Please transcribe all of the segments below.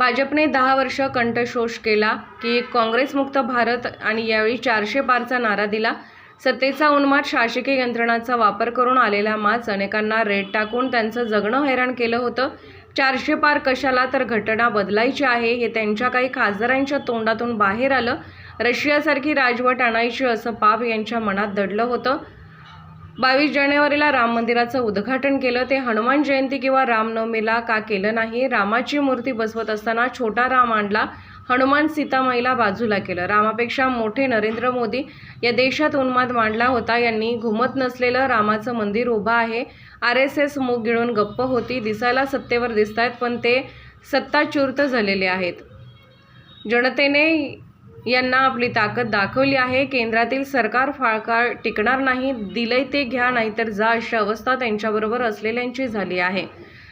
भाजपने दहा वर्ष कंठशोष केला की काँग्रेसमुक्त भारत आणि यावेळी चारशे पारचा नारा दिला. सत्तेचा उन्माद शासकीय यंत्रणाचा वापर करून आलेला माच अनेकांना रेट टाकून त्यांचं जगणं हैराण केलं होतं. चारशे पार कशाला तर घटना बदलायची आहे हे त्यांच्या काही खासदारांच्या तोंडातून बाहेर आलं. रशियासारखी राजवट आणायची असं पाप यांच्या मनात दडलं होतं. बावीस जानेवारीला राम मंदिराचं उद्घाटन केलं. ते हनुमान जयंती किंवा रामनवमीला का केलं नाही? रामाची मूर्ती बसवत असताना छोटा राम आणला हनुमान सीतामाईला बाजूला केलं. रामापेक्षा मोठे नरेंद्र मोदी या देशात उन्माद मांडला होता. यांनी घुमत नसलेलं रामाचं मंदिर उभं आहे. आर एस एस मूग गिळून गप्प होती. दिसायला सत्तेवर दिसत आहेत पण ते सत्ताच्युत झालेले आहेत. जनतेने यांना आपली ताकद दाखवली आहे. केंद्रातील सरकार फाळकाळ टिकणार नाही. दिलंय ते घ्या नाहीतर जा अशी अवस्था त्यांच्याबरोबर असलेल्यांची झाली आहे.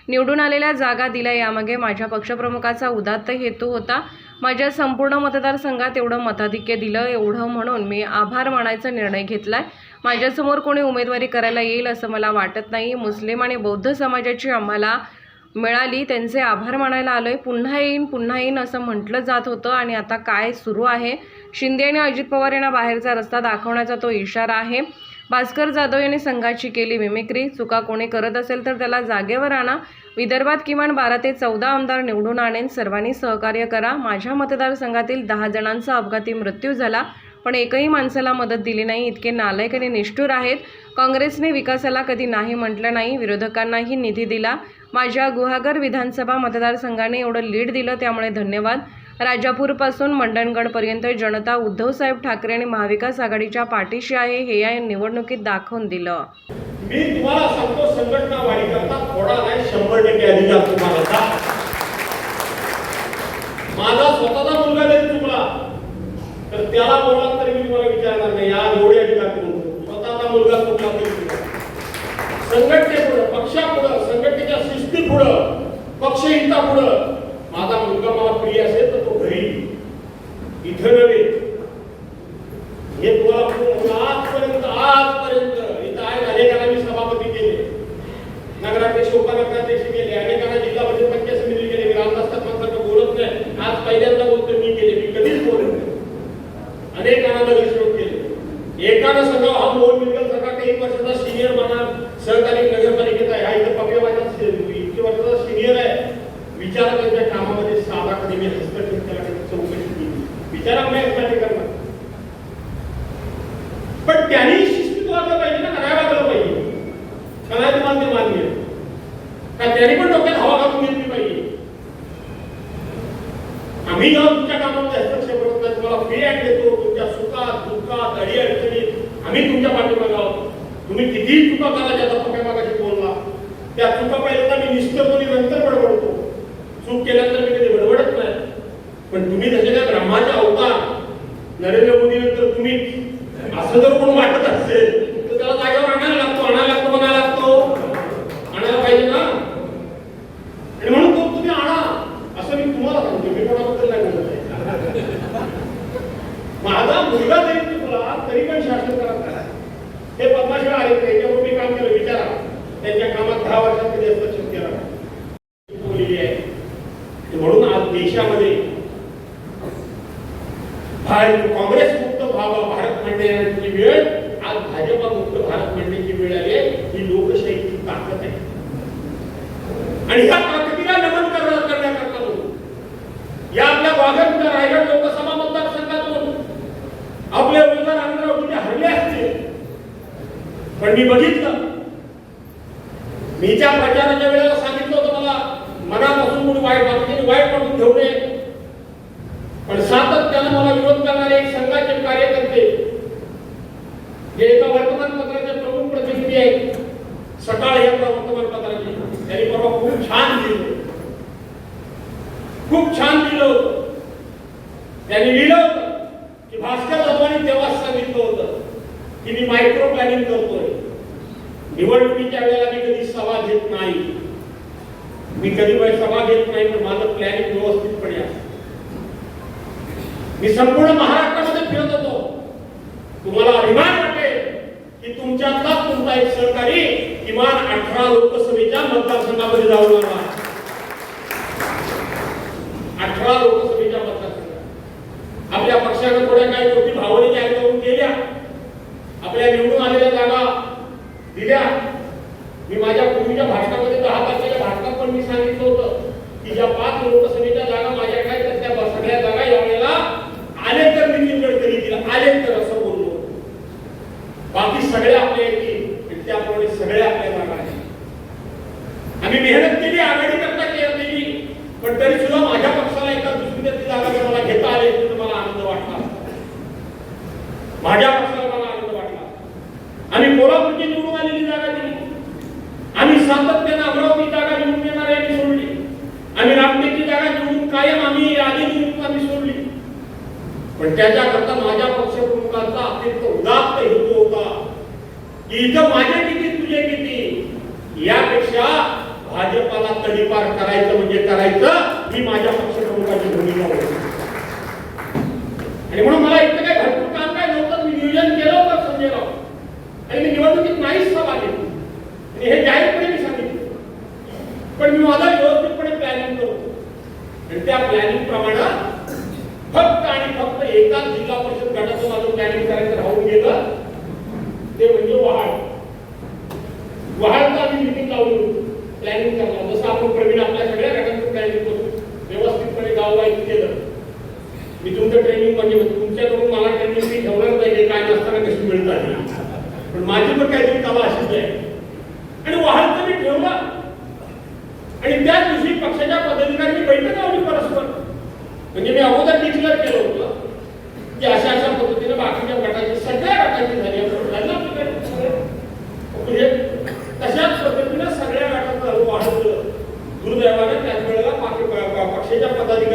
निवडून आलेल्या जागा दिल्या यामागे माझ्या पक्षप्रमुखाचा उदात्त हेतू होता. माझ्या संपूर्ण मतदारसंघात एवढं मताधिक्य दिलं एवढं म्हणून मी आभार मानायचा निर्णय घेतला आहे माझ्यासमोर कोणी उमेदवारी करायला येईल असं मला वाटत नाही. मुस्लिम आणि बौद्ध समाजाची आम्हाला मिळाली त्यांचे आभार मानायला आहे पुन्हा येईन पुन्हा येईन असं म्हटलं जात होतं आणि आता काय सुरू आहे? शिंदे आणि अजित पवार यांना बाहेरचा रस्ता दाखवण्याचा तो इशारा आहे. भास्कर जाधव यांनी संघाची केली मिमिक्री चुका कोणी करत असेल तर त्याला जागेवर आणा. विदर्भात किमान बारा ते चौदा आमदार निवडून आणेन. सर्वांनी सहकार्य करा. माझ्या मतदारसंघातील दहा जणांचा अपघाती मृत्यू झाला. पण एकही माणसाला मदत दिली नाही. इतके नालायक आणि निष्ठुर आहेत. काँग्रेसने विकासाला कधी नाही म्हटलं नाही. विरोधकांनाही निधी दिला. माझ्या गुहागर विधानसभा मतदारसंघाने एवढं लीड दिलं त्यामुळे धन्यवाद. राजापूरपासून मंडणगडपर्यंत जनता उद्धवसाहेब ठाकरे आणि महाविकास आघाडीच्या पाठीशी आहे हे या निवडणुकीत दाखवून दिलं. मी तुम्हाला सांगतो संघटना वाढी करता थोडा नाही शंभर टक्के अधिकार तुम्हाला माझा स्वतःचा मुलगा जरी चुकला तर त्याला बोलला तरी मी तुम्हाला विचारणार नाही. या एवढे अधिकार स्वतःचा मुलगा कुठला तरी पुढं संघटनेपुढं पक्षापुढं संघटनेच्या शिस्तीपुढं पक्षहितापुढं माझा मुलगा मला प्रिय असेल तर तो घरी इथं नव्हे. हे तुम्हाला आजपर्यंत आजपर्यंत इथं आहे अनेकांना मी सभापती केले. नगराध्यक्ष उपनगराध्यक्ष केले अनेकांना जिल्हा परिषद पंचायत समिती केले मी रामदास तत्वांसारखं बोलत नाही आज पहिल्यांदा बोलतो मी केले मी कधीच बोलत नाही अनेकांना नगरसेवक एखादा एकानं सगळं हा मोहन मिळकल सगळा काही वर्षाचा सिनियर म्हणा सहकारी नगरपालिकेचा आहे. हा इथं पक्या माझा इतके वर्षाचा सिनियर आहे. विचार त्यांच्या कामामध्ये साधा कधी मी हस्तक्षेप केला कधी चौकशी केली. विचारा मी यासाठी करणार. पण त्यांनी शिस्तीत वागलं पाहिजे ना काय वागलं पाहिजे. का तुम्हाला ते मान्य का त्यांनी पण डोक्यात हवा घालून घेतली पाहिजे. आम्ही जेव्हा तुमच्या कामामध्ये हस्तक्षेप करतो तुम्हाला फी ऍड देतो. सुखात दुःखात अडी अडचणीत. आम्ही तुमच्या पाठीमागे आहोत. तुम्ही कितीही चुका करा ज्याचा पाठीमागाशी बोलला त्या चुका पहिल्यांदा मी निष्ठपणे नंतर बडबडतो. चूक केल्यानंतर मी कधी बडबडत नाही. पण तुम्ही तसे काय ब्रह्माचे अवतार नरेंद्र मोदी नंतर तुम्ही असं जर कोण वाटत असेल तर त्याला जागेवर आणायला लागतो आणायला लागतो बनायला लागतो आणायला पाहिजे ना आणि म्हणून तो तुम्ही आणा असं मी तुम्हाला सांगतो मी कोणाबद्दल नाही बोलत आहे. माझा मुलगा जरी चुकला तरी पण शासन करत नाही. हे पद्माशिवाय आहेत त्यांच्यावर मी काम केलं विचारा. त्यांच्या कामात दहा वर्षात कधी हस्तक्षेप केला. बोललेली आहे. म्हणून आज देशामध्ये भारत काँग्रेस मुक्त व्हावा भारत म्हणण्याची वेळ आज भाजपा मुक्त भारत म्हणण्याची वेळ आली आहे. ही लोकशाहीची ताकद आहे. आणि ह्या पण मी बघितलं. मी ज्या प्रचाराच्या वेळेला सांगितलं होतं मला मनापासून कोणी वाईट वाटून वाईट म्हणून घेऊ नये. पण सातत्यानं मला विरोध करणारे एक संघाचे कार्यकर्ते जे एका वर्तमानपत्राचे प्रमुख प्रतिनिधी आहेत सकाळ या वर्तमानपत्राचे त्यांनी परवा खूप छान लिहिलं. खूप छान लिहिलं त्यांनी लिहिलं की भास्कर जाधवांनी तेव्हाच सांगितलं होतं की मी मायक्रो प्लॅनिंग करतोय. निवडणुकीच्या वेळेला मी कधी सभा घेत नाही. मी कधी सभा घेत नाही पण माझं प्लॅनिंग व्यवस्थितपणे असतं मी संपूर्ण महाराष्ट्रामध्ये फिरत होतो. तुम्हाला अभिमान वाटेल की तुमच्यातलाच तुमचा एक सहकारी किमान अठरा लोकसभेच्या मतदारसंघामध्ये जाऊन आला. अठरा लोकसभेच्या मतदारसंघात. आपल्या पक्षानं थोड्या काही गोष्टी भावनेच्या ऍक्टवरून केल्या. आपल्या निवडून आलेल्या जागा दिल्या. मी माझ्या पूर्वीच्या भाषणामध्ये दहा तारखेच्या भाषणात पण मी सांगितलं होतं की ज्या पाच लोकसभेच्या जागा माझ्या काय तर त्या सगळ्या जागा यावेळेला आले तर मी निवड करी दिला आले तर असं बोललो. बाकी सगळे आपल्या येतील त्याप्रमाणे सगळे आपल्या जागा आहेत. आम्ही मेहनत केली आघाडी करता केली पण तरी सुद्धा माझ्या पक्षाला एका दुसरी जागा जर मला घेता आले तर मला आनंद वाटला. माझ्या पक्षाला मला आनंद वाटला आम्ही कोल्हापूरची निवडून आलेली जागा दिली आम्ही सातत्यानं अमरावती जागा निवडून येणार यांनी सोडली आम्ही रामटेकची जागा निवडून कायम आम्ही आधी निवडून आम्ही सोडली पण त्याच्याकरता माझ्या पक्षप्रमुखांचा अत्यंत उदात्त हेतू होता की इथं माझे किती तुझे किती? यापेक्षा भाजपाला तडीपार करायचं म्हणजे करायचं ही माझ्या पक्षप्रमुखाची भूमिका होती आणि म्हणून मला इथं काही भरपूर काम काय नव्हतं मी नियोजन केलं होतं संजय राव आणि मी निवडणुकीत नाहीच सभा घेतली आणि हे जाहीरपणे मी सांगितलं. पण मी माझा व्यवस्थितपणे प्लॅनिंग करतो आणि त्या प्लॅनिंग प्रमाणे एकाच जिल्हा परिषद गटाचं माझं प्लॅनिंग करायचं राहून गेलं. ते म्हणजे वहाड. वहाडचा आम्ही मिटिंग लावली प्लॅनिंग करणार. जसं आपण प्रवीण आपल्या सगळ्या गटांचं प्लॅनिंग करतो व्यवस्थितपणे गाववाईज केलं. मी तुमचं ट्रेनिंग म्हणजे तुमच्याकडून मला ट्रेनिंग मी ठेवणार नाही हे काय नसताना कशी मिळत आहे पण माझी पण काहीतरी कामं अशीच आहे. आणि वाहनचं मी ठेवलं. आणि त्याच दिवशी पक्षाच्या पदाधिकाऱ्यांनी बैठक लावली परस्पर. म्हणजे मी अगोदर डिक्लेअर केलं होतं. की अशा अशा पद्धतीने बाकीच्या गटाची सगळ्या गटाची झाली आपण म्हणजे तशाच पद्धतीने सगळ्या गटाचं वाढत दुर्दैवाने त्याच वेळेला पक्षाच्या पदाधिकारी